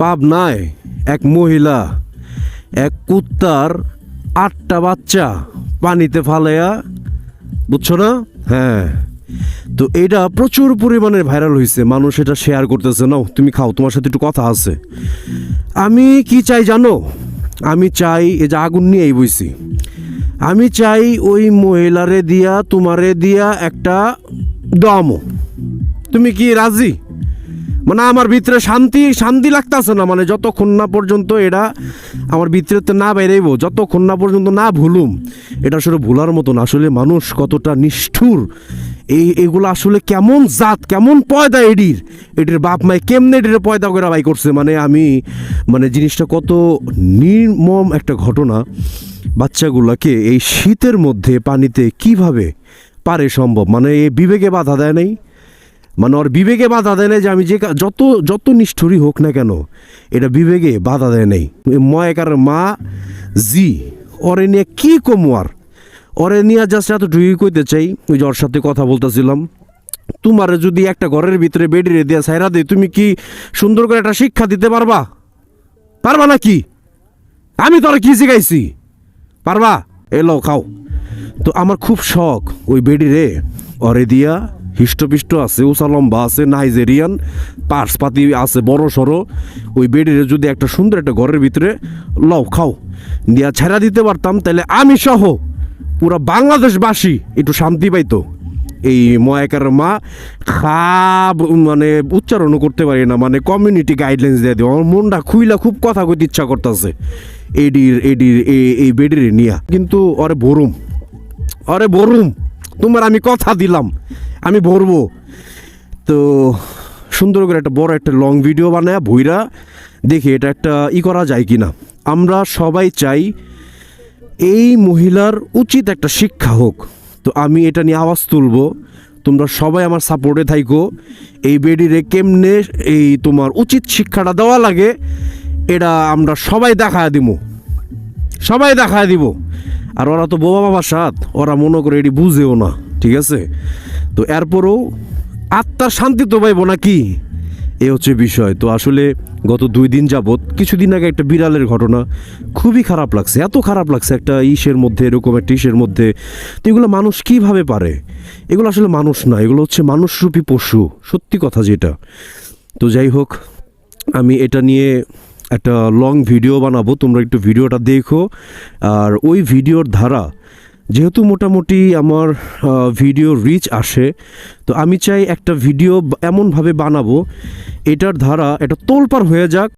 পাবনায় এক মহিলা, এক কুত্তার আটটা বাচ্চা পানিতে ফালাইয়া, বুঝছ না? হ্যাঁ। তো এটা প্রচুর পরিমাণে ভাইরাল হয়েছে মানুষ এটা শেয়ার করতেছে। নাও, তুমি খাও, তোমার সাথে একটু কথা আছে। আমি কি চাই জানো? আমি চাই এই যে আগুন নিয়েই বইছি। আমি চাই ওই মহিলারে দিয়া, তোমারে দিয়া একটা দমো তুমি কি রাজি? মানে আমার ভিতরে শান্তি শান্তি লাগতেছে না মানে যতক্ষণ না পর্যন্ত এটা আমার ভিতরে তো না বেরাইব, যতক্ষণ না পর্যন্ত না ভুলুম, এটা আসলে ভুলার মতন। আসলে মানুষ কতটা নিষ্ঠুর, এই, এগুলো আসলে কেমন জাত, কেমন পয়দা এডির? এটির বাপ মায় কেমনে এটির পয়দা করে বাই করছে? মানে আমি মানে জিনিসটা কত নির্মম একটা ঘটনা। বাচ্চাগুলোকে এই শীতের মধ্যে পানিতে কীভাবে পারে সম্ভব? মানে এই বিবেকে বাধা দেয় নাই? মানে ওর বিবেকে বাধা দেয় না যে আমি যে যত যত নিষ্ঠুরই হোক না কেন, এটা বিবেকে বাধা দেয় নাই। ময়কার মা জি, ওরে নিয়ে কি কমু আর? ওরে নিয়ে জাস্ট এতটুকুই কইতে চাই, ওই যে ওর সাথে কথা বলতেছিলাম, তোমারে যদি একটা ঘরের ভিতরে বেডিরে দিয়ে সাইরা দে তুমি কি সুন্দর করে একটা শিক্ষা দিতে পারবা? পারবা না কি আমি তোর কি শিখাইছি? পারবা? এলো খাও। তো আমার খুব শখ ওই বেডিরে অরে দিয়া হিষ্টপিষ্ট আছে উষা লম্বা আছে, নাইজেরিয়ান পার্স পাতি আছে, বড় সড়ো। ওই বেডের যদি একটা সুন্দর একটা ঘরের ভিতরে লও, খাও। দিয়া ছেড়া দিতে পারতাম তাহলে আমি সহ পুরা বাংলাদেশবাসী একটু শান্তি পাইতো। এই ময়াকার মা খাব মানে উচ্চারণও করতে পারি না মানে কমিউনিটি গাইডলাইন্স দিয়ে দিও। আমার মনটা খুইলা খুব কথা কইতে ইচ্ছা করতেছে, এডির এডির এই বেডির নিয়া। কিন্তু অরে বরুম অরে বরুম, তোমার আমি কথা দিলাম। আমি ভরবো। তো সুন্দর করে একটা বড় একটা লং ভিডিও বানায়, ভইরা, দেখি এটা একটা ই করা যায় কি না আমরা সবাই চাই এই মহিলার উচিত একটা শিক্ষা হোক। তো আমি এটা নিয়ে আওয়াজ তুলবো। তোমরা সবাই আমার সাপোর্টে থাইকো। এই বেডিরে কেমনে এই তোমার উচিত শিক্ষাটা দেওয়া লাগে, এটা আমরা সবাই দেখায় দিব সবাই দেখায় দিব। আর ওরা তো বোবা বাবার সাথ ওরা মনে করে এটি বুঝেও না, ঠিক আছে? তো এরপরও আত্মার শান্তি তো পাইবো নাকি? এ হচ্ছে বিষয়। তো আসলে গত দুই দিন যাবৎ কিছুদিন আগে একটা বিড়ালের ঘটনা খুবই খারাপ লাগছে, এত খারাপ লাগছে একটা ইসের মধ্যে, এরকম একটা ইসের মধ্যে। তো এগুলো মানুষ কীভাবে পারে? এগুলো আসলে মানুষ না, এগুলো হচ্ছে মানুষরূপী পশু, সত্যি কথা যেটা। তো যাই হোক, আমি এটা নিয়ে একটা লং ভিডিও বানাবো, তোমরা একটু ভিডিওটা দেখো। আর ওই ভিডিওর ধারা যেহেতু মোটামুটি আমার ভিডিও রিচ আসে, তো আমি চাই একটা ভিডিও এমনভাবে বানাবো, এটার ধারা, এটা তোলপার হয়ে যাক।